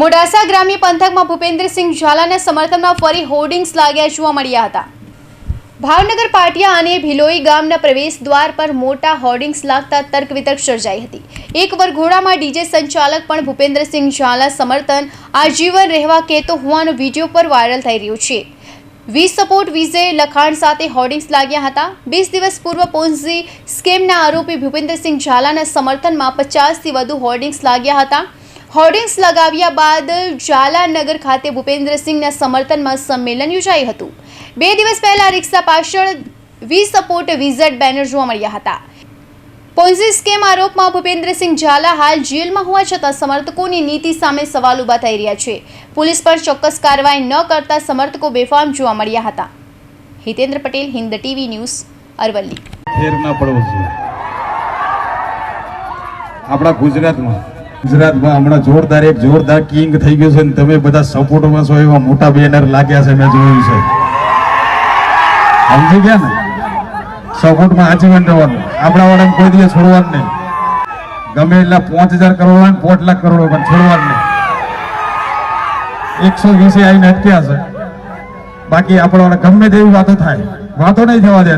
મોડાસા ગ્રામ્ય પંથકમાં ભૂપેન્દ્રસિંહ ઝાલાના સમર્થનમાં ફરી હોર્ડિંગ્સ લાગ્યા જોવા મળ્યા હતા. ભાવનગર પાટિયા અને ભિલોઈ ગામના પ્રવેશ દ્વાર પર મોટા હોર્ડિંગ્સ લાગતા તર્ક વિતર્ક સર્જાઈ હતી. એક વરઘોડામાં ડીજે સંચાલક પણ ભૂપેન્દ્રસિંહ ઝાલા સમર્થન આજીવન રહેવા કહેતો હોવાનો વીડિયો પર વાયરલ થઈ રહ્યો છે. વી સપોર્ટ વિઝે લખાણ સાથે હોર્ડિંગ્સ લાગ્યા હતા. વીસ દિવસ પૂર્વ પોન્ઝી સ્કેમના આરોપી ભૂપેન્દ્રસિંહ ઝાલાના સમર્થનમાં પચાસથી વધુ હોર્ડિંગ્સ લાગ્યા હતા. હોર્ડિંગ્સ લગાવ્યા બાદ ઝાલાનગર ખાતે ભૂપેન્દ્રસિંહના સમર્થનમાં સંમેલન યોજાયું હતું. બે દિવસ પહેલા રિક્ષા પાછળ વી સપોર્ટ વિઝટ બેનર જોવા મળ્યા હતા. પોન્ઝી સ્કેમ આરોપમાં ભૂપેન્દ્રસિંહ ઝાલા હાલ જેલમાં હોવા છતાં સમર્થકોની નીતિ સામે સવાલ ઊભા થઈ રહ્યા છે. પોલીસ પર ચોક્કસ કાર્યવાહી ન કરતા સમર્થકો બેફામ જોવા મળ્યા હતા. Hitendra Patel, Hind TV news, Aravalli. આપણા ગુજરાતમાં ગુજરાતમાં હમણાં જોરદાર એક જોરદાર કિંગ થઈ ગયો છે અને તમે બધા સપોર્ટમાં છો એવા મોટા બેનર લાગ્યા છે મેં જોયું છે. સમજી ગયા ને? સપોર્ટમાં આજીવન રહેવાનું. આપણા વાળાને કોઈ દિવસ છોડવાનું નહીં. ગમે એટલા પાંચ હજાર કરોડ હોય પાંચ લાખ કરોડ પણ છોડવાનું નહીં. એકસો વીસે આવીને અટક્યા છે. બાકી આપણા ગમે તેવી વાતો થાય. વાતો નહીં થવા દે